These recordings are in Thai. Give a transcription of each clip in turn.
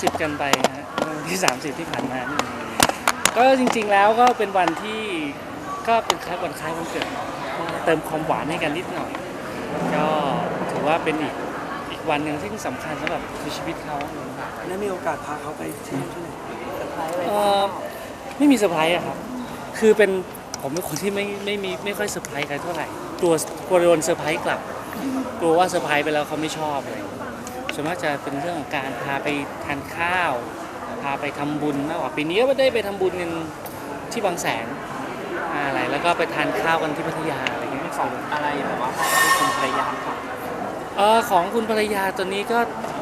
30 กันไปฮะวันที่ 30 ที่ผ่านมานี่เองก็จริงๆแล้วก็เป็นวันที่ก็เป็นคล้ายวันคล้ายวันเกิดเติมความหวานให้กันนิดหน่อย ก็ถือว่าเป็นอีกอีกวันหนึ่งที่สำคัญสำหรับชีวิตเขาได้มีโอกาสพาเขาไปเที่ยวที่ไหนเอ่อไม่มีเซอร์ไพรส์อะครับ คือเป็นผมเป็นคนที่ไม่ไม่มีไม่ค่อยเซอร์ไพรส์ใครเท่าไหร่กลัวกลัวโดนเซอร์ไพรส์กลับกลัวว่าเซอร์ไพรส์ไปแล้วเขาไม่ชอบอะไรอย่างเลย ส่วนมากจะเป็นเรื่องของการพาไปทานข้าว พาไปทำบุญมากกว่าปีนี้ก็ได้ไปทำบุญกันที่บางแสนอะไรแล้วก็ไปทานข้าวกันที่พัทยาอะไรอย่างเงี้ยของอะไรแบบว่าให้คุณภรรยาครับเออของคุณภรรยาตัวนี้ก็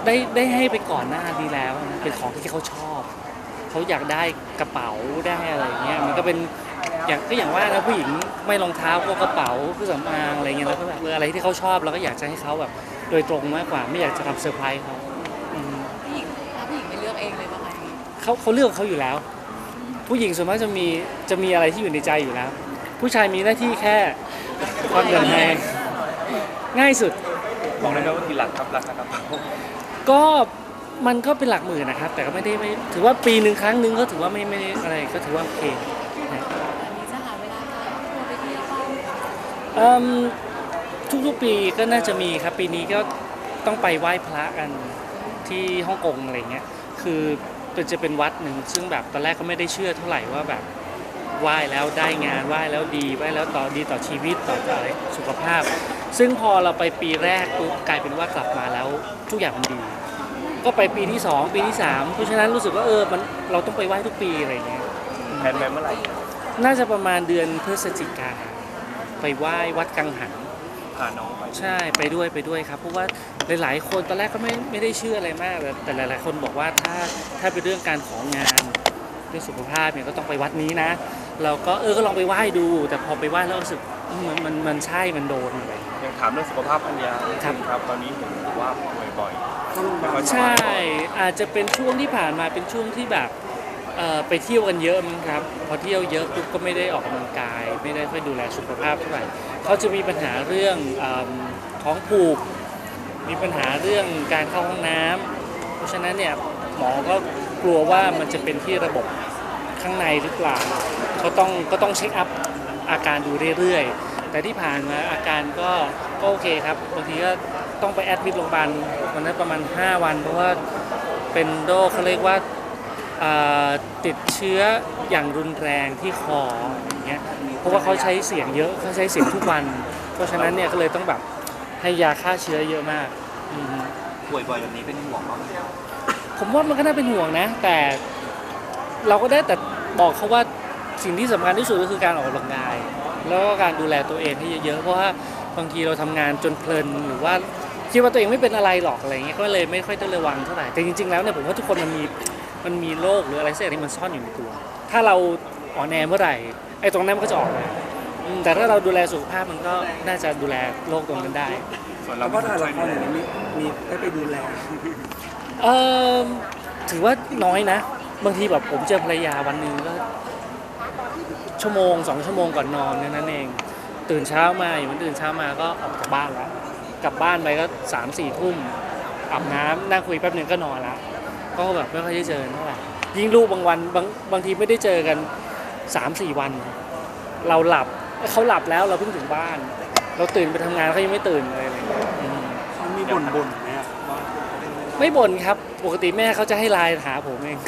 ได้ได้ให้ไปก่อนหน้านี้แล้วนะเป็นของที่เขาชอบเขาอยากได้กระเป๋าได้อะไรอย่างเงี้ยมันก็เป็นอย่างก็อย่างว่านะผู้หญิงไม่รองเท้าก็กระเป๋าเครื่องสำอางอะไรเงี้ยแล้วก็แบบอะไรที่เขาชอบเราก็อยากจะให้เขาแบบ โดยตรงมากกว่าไม่อยากจะทำเซอร์ไพรส์เขาอืมผู้หญิงถ้าผู้หญิงไม่เลือกเองเลยป่ะคะเขาเขาเลือกของเขาอยู่แล้ว ผู้หญิงส่วนมากจะมีจะมีอะไรที่อยู่ในใจอยู่แล้ว ผู้ชายมีหน้าที่แค่ควักเงินให้ง่ายสุด บอกได้ไหมว่ากี่หลักครับราคากระเป๋าก็มันก็เป็นหลักหมื่นนะครับ แต่ก็ไม่ได้ไม่ถือว่าปีหนึ่งครั้งหนึ่งก็ถือว่าไม่ไม่ได้อะไรก็ถือว่าโอเคนะอันนี้จะหาเวลาพาครอบครัวไปเที่ยวบ้าง เอิ่ม ทุกๆปีก็น่าจะมีครับปีนี้ก็ต้องไปไหว้พระกันที่ฮ่องกงอะไรเงี้ยคือมันจะเป็นวัดหนึ่งซึ่งแบบตอนแรกก็ไม่ได้เชื่อเท่าไหร่ว่าแบบไหว้แล้วได้งานไหว้แล้วดีไหว้แล้วต่อดีต่อชีวิตต่ออะไรสุขภาพ ซึ่งพอเราไปปีแรกปุ๊บกลายเป็นว่ากลับมาแล้วทุกอย่างมันดี ก็ไปปีที่ 2 ปีที่ 3 เพราะฉะนั้นรู้สึกว่าเออมันเราต้องไปไหว้ทุกปีอะไรเงี้ยแผนไปเมื่อไหร่น่าจะประมาณเดือนพฤศจิกาไปไหว้วัดกังหัน พาน้องไปใช่ไปด้วยไปด้วยครับเพราะว่าหลาย ๆ คนตอนแรกก็ไม่ไม่ได้เชื่ออะไรมากแต่แต่หลาย ๆ คนบอกว่าถ้าถ้าเป็นเรื่องการของงานเรื่องสุขภาพเนี่ยก็ต้องไปวัดนี้นะ เราก็เออก็ลองไปไหว้ดู แต่พอไปไหว้แล้วรู้สึกอืมมันมันมันใช่มันโดนอะไรอย่างเงี้ยยังถามเรื่องสุขภาพภรรยาครับ ครับตอนนี้เห็นบอกว่าป่วยบ่อยต้องไม่ค่อยสใช่บายอาจจะเป็นช่วงที่ผ่านมาเป็นช่วงที่แบบเอ่อ ไปเที่ยวกันเยอะมั้งครับพอเที่ยวเยอะปุ๊บก็ไม่ได้ออกกำลังกาย ไม่ได้ค่อยดูแลสุขภาพเท่าไหร่เขาจะมีปัญหาเรื่องอท้องผูก มีปัญหาเรื่องการเข้าห้องน้ำเพราะฉะนั้นเนี่ยหมอก็กลัวว่ามันจะเป็นที่ระบบข้างในหรือเปล่าก็ต้องก็ต้องเช็คอัพอาการดูเรื่อยๆ แต่ที่ผ่านมาอาการก็ก็โอเคครับบางทีก็ต้องไปแอดมิดโรงพยาบาลวันนั้นประมาณ 5 วัน เพราะว่าเป็นโรคเขาเรียกว่า อ่าติดเชื้ออย่างรุนแรงที่คออย่างเงี้ยเพราะว่าเขาใช้เสียงเยอะเขาใช้เสียงทุกวัน เพราะฉะนั้นเนี่ยก็เลยต้องแบบให้ยาฆ่าเชื้อเยอะมากอืมป่วยบ่อยแบบนี้เป็นห่วงบ้างไหมผมว่ามันก็น่าเป็นห่วงนะ แต่เราก็ได้แต่บอกเขาว่าสิ่งที่สำคัญที่สุดก็คือการออกกำลังกาย แล้วก็การดูแลตัวเองให้เยอะๆเพราะว่าบางทีเราทำงานจนเพลินหรือว่าคิดว่าตัวเองไม่เป็นอะไรหรอกอะไรเงี้ยก็เลยไม่ค่อยได้ระวังเท่าไหร่แต่จริงๆแล้วเนี่ยผมว่าทุกคนมันมี มันมีโรคหรืออะไรสักอย่างที่มันซ่อนอยู่ในตัว ถ้าเราอ่อนแอเมื่อไหร่ไอ้ตรงนั้นมันก็จะออกมาอืมแต่ถ้าเราดูแลสุขภาพมันก็น่าจะดูแลโรคตรงนั้นได้ส่วนแล้เราวก็ถ่ายละครอย่างนี้มีมีได้ไปดูแลเออถือว่าน้อยนะ บางทีแบบผมเจอภรรยาวันหนึ่งก็ชั่วโมงสองชั่วโมงก่อนนอนแค่นั้นเอง ตื่นเช้ามาอย่างวันตื่นเช้ามาก็ออกจากบ้านแล้วกลับบ้านไปก็สามสี่ทุ่มอาบน้ำนั่งคุยแป๊บหนึ่งก็นอนละ ก็แบบไม่ค่อยได้เจอเท่าไหร่ยิ่งลูกบางวันบางบางทีไม่ได้เจอกันสามสี่วัน เราหลับเขาหลับแล้วเราเพิ่งถึงบ้าน เราตื่นไปทำงานเขายังไม่ตื่นเลยอะไรอย่างเงี้ยอืมเขามีบ่นบ่นๆไหมอะว่าไม่บ่นครับ ปกติแม่เขาจะให้ไลน์หาผมเอง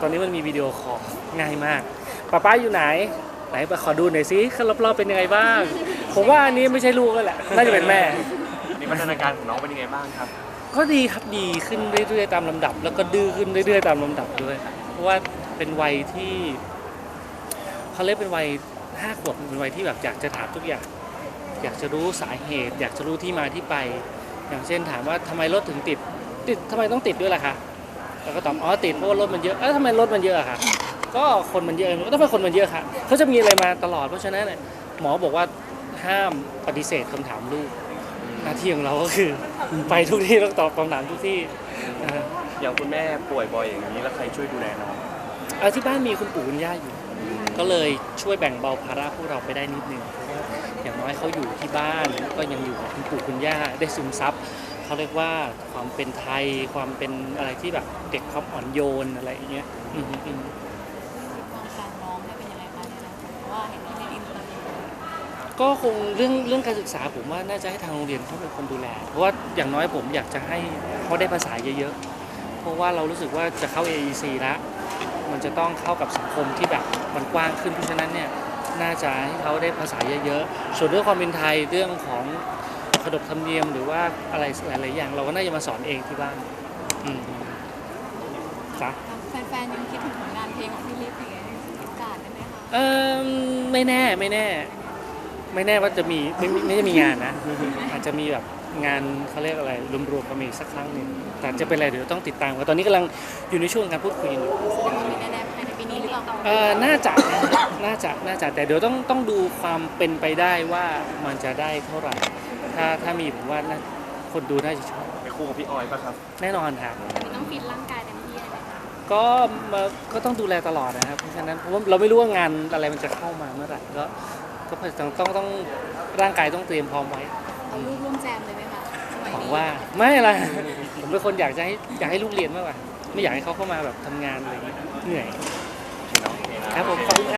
ตอนนี้มันมีวิดีโอคอลง่ายมากป้าป้าอยู่ไหน ไหนไปขอดูหน่อยสิข้างรอบๆเป็นยังไงบ้าง ผมว่าอันนี้ไม่ใช่ลูกแล้วแหละน่าจะเป็นแม่ นี่พัฒนาการของน้องเป็นยังไงบ้างครับ ก็ดีครับดีขึ้นเรื่อยๆตามลำดับ แล้วก็ดื้อขึ้นเรื่อยๆตามลำดับด้วยเพราะว่าเป็นวัยที่เขาเรียกเป็นวัยห้าขวบเป็นวัยที่แบบอยากจะถามทุกอย่าง อยากจะรู้สาเหตุ อยากจะรู้ที่มาที่ไป อย่างเช่นถามว่าทำไมรถถึงติด ติดทำไมต้องติดด้วยล่ะคะเราก็ตอบอ๋อติดเพราะว่ารถมันเยอะเอ้าทำไมรถมันเยอะอะคะก็คนมันเยอะทำไมคนมันเยอะคะเขาจะมีอะไรมาตลอดเพราะฉะนั้นเนี่ยหมอบอกว่าห้ามปฏิเสธคำถามลูก น้าที่ของเราก็คือ ไปทุกที่ต้องตอบคำถามทุกที่นะฮะอย่างคุณแม่ป่วยบ่อยอย่างนี้แล้วใครช่วยดูแลน้องเอาที่บ้านมีคุณปู่คุณย่าอยู่ ก็เลยช่วยแบ่งเบาภาระพวกเราไปได้นิดนึงเพราะว่าอย่างน้อยเขาอยู่ที่บ้านก็ยังอยู่กับคุณปู่คุณย่าได้ซึมซับเขาเรียกว่าความเป็นไทยความเป็นอะไรที่แบบเด็กความอ่อนโยนอะไรอย่างเงี้ยอืมอืมว ก็คงเรื่องเรื่องการศึกษาผมว่าน่าจะให้ทางโรงเรียนเขาเป็นคนดูแล เพราะว่าอย่างน้อยผมอยากจะให้เขาได้ภาษาเยอะๆ เพราะว่าเรารู้สึกว่าจะเข้า AEC แล้วมันจะต้องเข้ากับสังคมที่แบบมันกว้างขึ้นเพราะฉะนั้นเนี่ยน่าจะให้เขาได้ภาษาเยอะๆ ส่วนเรื่องความเป็นไทยเรื่องของขนบธรรมเนียมหรือว่าอะไรหลายๆอย่าง เราก็น่าจะมาสอนเองที่บ้านอืมจ้ะแฟนๆยังคิดถึงผลงานเพลงของพี่ลิฟอย่างเงี้ยมีโอกาสได้ไหมคะเออไม่แน่ไม่แน่ ไม่แน่ว่าจะมีไม่ไม่ไม่ได้มีงานนะ อาจจะมีแบบงานเขาเรียกอะไรรวมๆกันมาอีกสักครั้งหนึ่งแต่จะเป็นอะไรเดี๋ยวต้องติดตามกันตอนนี้กำลังอยู่ในช่วงการพูดคุยกันอยู่แสดงว่ามีแน่ๆภายในปีนี้หรือเปล่าเออน่าจะนะน่าจะน่าจะแต่เดี๋ยวต้องต้องดูความเป็นไปได้ว่ามันจะได้เท่าไหร่ ถ้าถ้ามีผมว่าน่าคนดูน่าจะชอบไปคู่กับพี่ออยป่ะครับ แน่นอนครับ ต้องฟิตร่างกายเต็มที่เลยไหมคะก็มาก็ต้องดูแลตลอดนะครับ เพราะฉะนั้นเพราะว่าเราไม่รู้ว่างานอะไรมันจะเข้ามาเมื่อไหร่ก็ ก็ต้องต้องต้องร่างกายต้องเตรียมพร้อมไว้เอาลูกร่วมแจมเลยไหมคะสมัยหวังนี้ว่าไม่อะไรผมเป็นคนอยากจะให้อยากให้ลูกเรียนมากกว่า ไม่อยากให้เขาเข้ามาแบบทำงานอะไรอย่างเงี้ยเหนื่อย ครับผมขอบคุณครับ